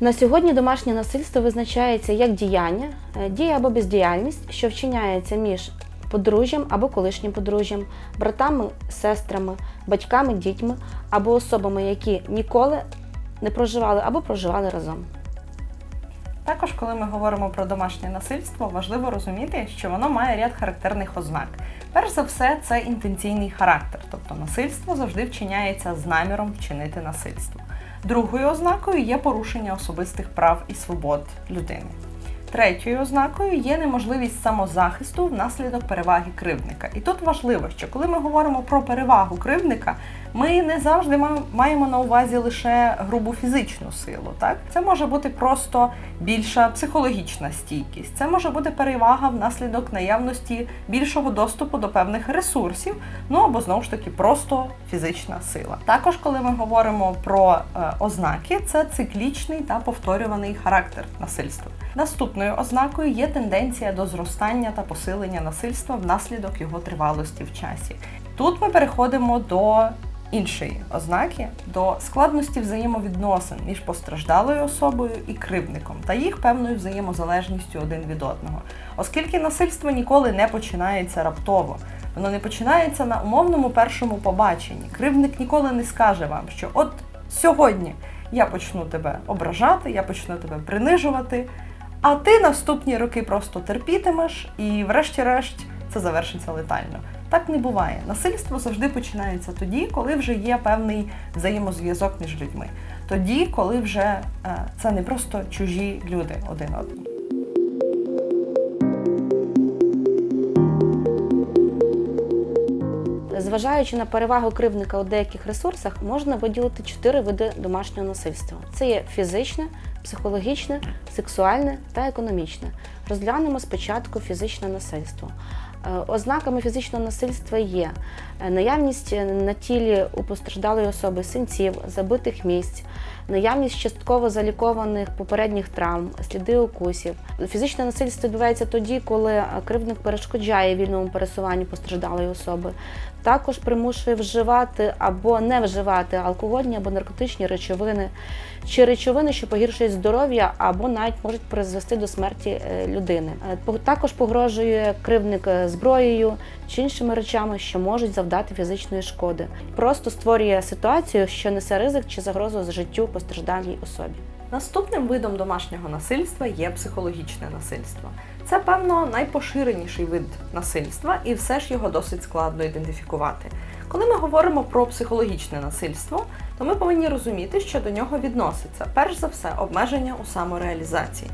На сьогодні домашнє насильство визначається як діяння, е, дія або бездіяльність, що вчиняється між подружжям або колишнім подружжям, братами, сестрами, батьками, дітьми або особами, які ніколи не проживали або проживали разом. Також, коли ми говоримо про домашнє насильство, важливо розуміти, що воно має ряд характерних ознак. Перш за все, це інтенційний характер, тобто насильство завжди вчиняється з наміром вчинити насильство. Другою ознакою є порушення особистих прав і свобод людини. Третьою ознакою є неможливість самозахисту внаслідок переваги кривдника. І тут важливо, що коли ми говоримо про перевагу кривдника, ми не завжди ма- маємо на увазі лише грубу фізичну силу. Так? Це може бути просто більша психологічна стійкість, це може бути перевага внаслідок наявності більшого доступу до певних ресурсів, ну або знову ж таки просто фізична сила. Також, коли ми говоримо про е, ознаки, це циклічний та повторюваний характер насильства. Наступною ознакою є тенденція до зростання та посилення насильства внаслідок його тривалості в часі. Тут ми переходимо до іншої ознаки, до складності взаємовідносин між постраждалою особою і кривдником та їх певною взаємозалежністю один від одного. Оскільки насильство ніколи не починається раптово, воно не починається на умовному першому побаченні. Кривдник ніколи не скаже вам, що от сьогодні я почну тебе ображати, я почну тебе принижувати, а ти наступні роки просто терпітимеш, і, врешті-решт, це завершиться летально. Так не буває. Насильство завжди починається тоді, коли вже є певний взаємозв'язок між людьми. Тоді, коли вже е, це не просто чужі люди один одному. Зважаючи на перевагу кривдника у деяких ресурсах, можна виділити чотири види домашнього насильства: це є фізичне, психологічне, сексуальне та економічне. Розглянемо спочатку фізичне насильство. Е, Ознаками фізичного насильства є е, наявність на тілі у постраждалої особи синців, забитих місць, наявність частково залікованих попередніх травм, сліди укусів. Фізичне насильство відбувається тоді, коли е, кривдник перешкоджає вільному пересуванню постраждалої особи. Також примушує вживати або не вживати алкогольні або наркотичні речовини, чи речовини, що погіршують здоров'я або навіть можуть призвести до смерті людини. Також погрожує кривдник зброєю чи іншими речами, що можуть завдати фізичної шкоди. Просто створює ситуацію, що несе ризик чи загрозу з життю постраждалій особі. Наступним видом домашнього насильства є психологічне насильство. Це, певно, найпоширеніший вид насильства, і все ж його досить складно ідентифікувати. Коли ми говоримо про психологічне насильство, то ми повинні розуміти, що до нього відноситься перш за все обмеження у самореалізації,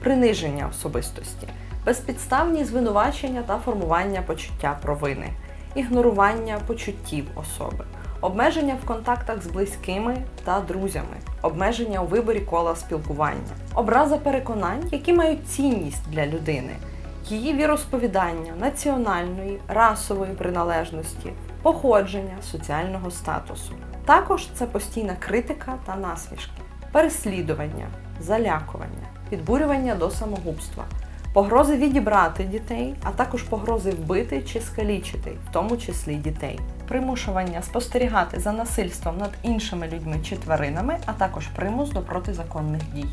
приниження особистості, безпідставні звинувачення та формування почуття провини, ігнорування почуттів особи, обмеження в контактах з близькими та друзями, обмеження у виборі кола спілкування, образа переконань, які мають цінність для людини, її віросповідання, національної, расової приналежності, походження, соціального статусу. Також це постійна критика та насмішки, переслідування, залякування, підбурювання до самогубства, погрози відібрати дітей, а також погрози вбити чи скалічити, в тому числі дітей, примушування спостерігати за насильством над іншими людьми чи тваринами, а також примус до протизаконних дій.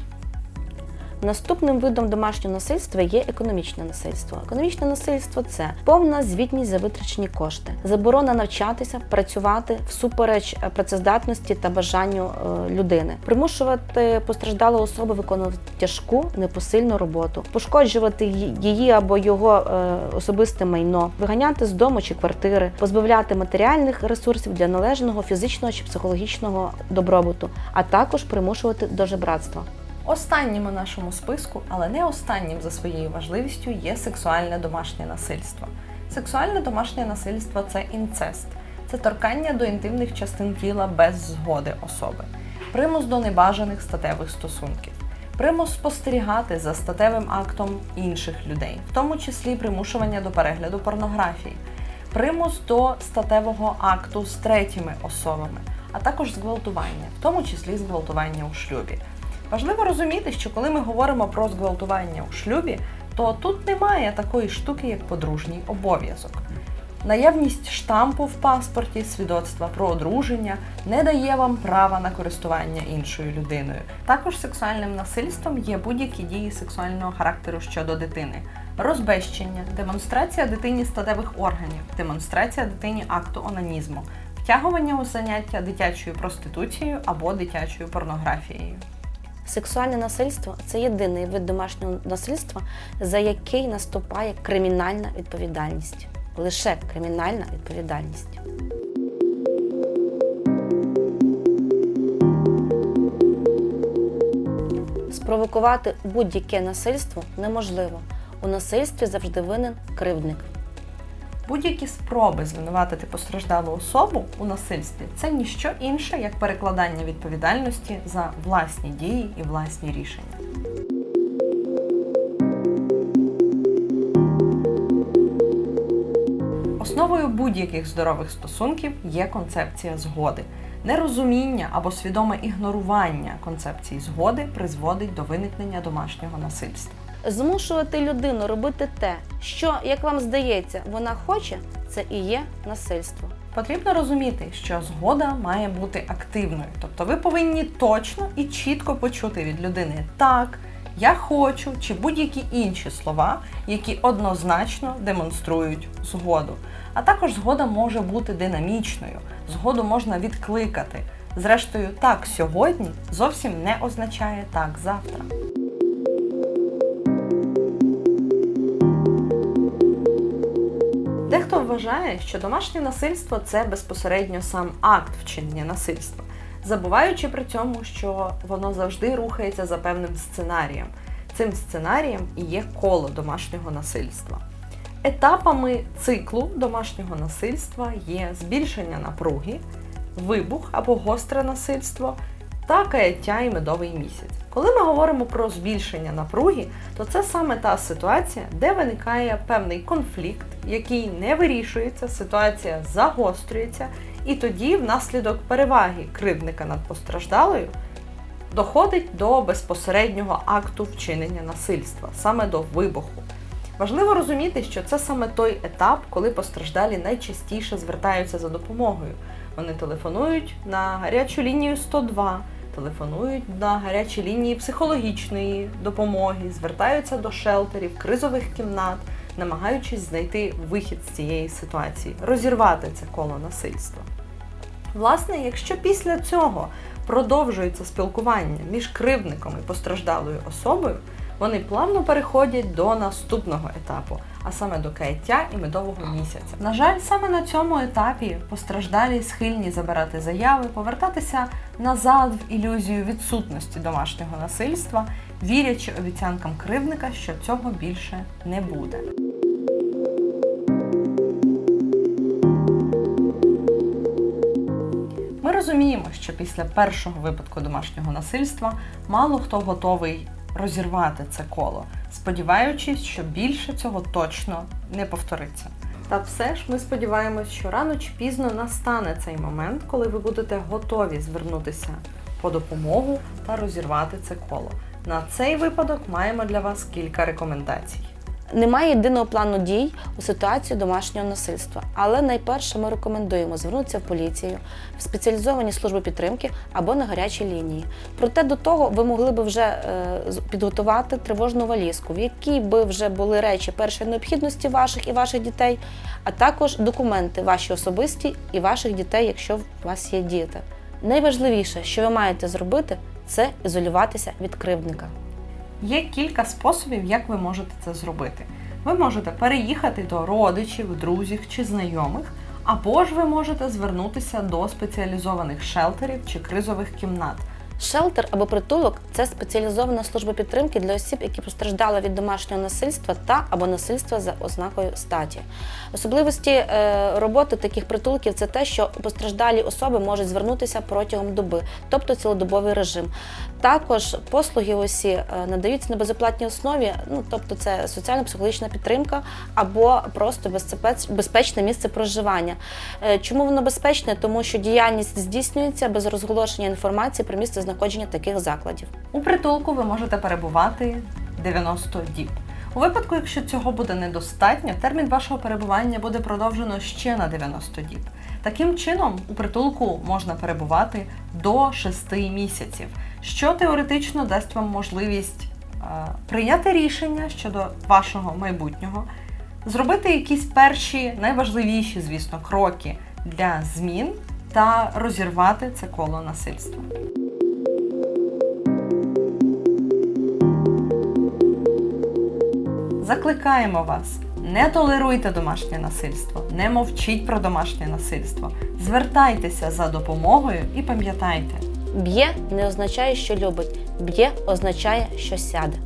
Наступним видом домашнього насильства є економічне насильство. Економічне насильство це повна звітність за витрачені кошти, заборона навчатися, працювати всупереч е, працездатності та бажанню е, людини, примушувати постраждалу особу виконувати тяжку непосильну роботу, пошкоджувати її або його е, особисте майно, виганяти з дому чи квартири, позбавляти матеріальних ресурсів для належного фізичного чи психологічного добробуту, а також примушувати до жебратства. Останнім у нашому списку, але не останнім за своєю важливістю, є сексуальне домашнє насильство. Сексуальне домашнє насильство це інцест, це торкання до інтимних частин тіла без згоди особи, примус до небажаних статевих стосунків, примус спостерігати за статевим актом інших людей, в тому числі примушування до перегляду порнографії, примус до статевого акту з третіми особами, а також зґвалтування, в тому числі зґвалтування у шлюбі. Важливо розуміти, що коли ми говоримо про зґвалтування у шлюбі, то тут немає такої штуки, як подружній обов'язок. Наявність штампу в паспорті, свідоцтва про одруження не дає вам права на користування іншою людиною. Також сексуальним насильством є будь-які дії сексуального характеру щодо дитини. Розбещення, демонстрація дитині статевих органів, демонстрація дитині акту онанізму, втягування у заняття дитячою проституцією або дитячою порнографією. Сексуальне насильство це єдиний вид домашнього насильства, за який наступає кримінальна відповідальність. Лише кримінальна відповідальність. Спровокувати будь-яке насильство неможливо. У насильстві завжди винен кривдник. Будь-які спроби звинуватити постраждалу особу у насильстві це ніщо інше, як перекладання відповідальності за власні дії і власні рішення. Основою будь-яких здорових стосунків є концепція згоди. Нерозуміння або свідоме ігнорування концепції згоди призводить до виникнення домашнього насильства. Змушувати людину робити те, що, як вам здається, вона хоче, це і є насильство. Потрібно розуміти, що згода має бути активною. Тобто ви повинні точно і чітко почути від людини так, я хочу чи будь-які інші слова, які однозначно демонструють згоду. А також згода може бути динамічною, згоду можна відкликати. Зрештою, так сьогодні зовсім не означає так завтра. Вважає, що домашнє насильство це безпосередньо сам акт вчинення насильства, забуваючи при цьому, що воно завжди рухається за певним сценарієм. Цим сценарієм і є коло домашнього насильства. Етапами циклу домашнього насильства є збільшення напруги, вибух або гостре насильство та каяття і медовий місяць. Коли ми говоримо про збільшення напруги, то це саме та ситуація, де виникає певний конфлікт, який не вирішується, ситуація загострюється, і тоді, внаслідок переваги кривдника над постраждалою, доходить до безпосереднього акту вчинення насильства, саме до вибуху. Важливо розуміти, що це саме той етап, коли постраждалі найчастіше звертаються за допомогою. Вони телефонують на гарячу лінію 102, телефонують на гарячі лінії психологічної допомоги, звертаються до шелтерів, кризових кімнат, намагаючись знайти вихід з цієї ситуації, розірвати це коло насильства. Власне, якщо після цього продовжується спілкування між кривдником і постраждалою особою, вони плавно переходять до наступного етапу, а саме до каяття і медового місяця. На жаль, саме на цьому етапі постраждалі схильні забирати заяви, повертатися назад в ілюзію відсутності домашнього насильства, вірячи обіцянкам кривдника, що цього більше не буде. Розуміємо, що після першого випадку домашнього насильства мало хто готовий розірвати це коло, сподіваючись, що більше цього точно не повториться. Та все ж ми сподіваємось, що рано чи пізно настане цей момент, коли ви будете готові звернутися по допомогу та розірвати це коло. На цей випадок маємо для вас кілька рекомендацій. Немає єдиного плану дій у ситуації домашнього насильства, але найперше ми рекомендуємо звернутися в поліцію, в спеціалізовані служби підтримки або на гарячі лінії. Проте до того ви могли би вже е, підготувати тривожну валізку, в якій би вже були речі першої необхідності ваших і ваших дітей, а також документи ваші особисті і ваших дітей, якщо у вас є діти. Найважливіше, що ви маєте зробити, це ізолюватися від кривдника. Є кілька способів, як ви можете це зробити. Ви можете переїхати до родичів, друзів чи знайомих, або ж ви можете звернутися до спеціалізованих шелтерів чи кризових кімнат. Шелтер або притулок це спеціалізована служба підтримки для осіб, які постраждали від домашнього насильства та або насильства за ознакою статі. Особливості е, роботи таких притулків це те, що постраждалі особи можуть звернутися протягом доби, тобто цілодобовий режим. Також послуги усі е, надаються на безоплатній основі, ну тобто це соціально-психологічна підтримка або просто безпечне місце проживання. Е, Чому воно безпечне? Тому що діяльність здійснюється без розголошення інформації про місце знаходження таких закладів. У притулку ви можете перебувати 90 діб. У випадку, якщо цього буде недостатньо, термін вашого перебування буде продовжено ще на 90 діб. Таким чином, у притулку можна перебувати до 6 місяців, що теоретично дасть вам можливість е, прийняти рішення щодо вашого майбутнього, зробити якісь перші найважливіші, звісно, кроки для змін та розірвати це коло насильства. Закликаємо вас, не толеруйте домашнє насильство, не мовчіть про домашнє насильство. Звертайтеся за допомогою і пам'ятайте, Б'є не означає, що любить, б'є означає, що сяде.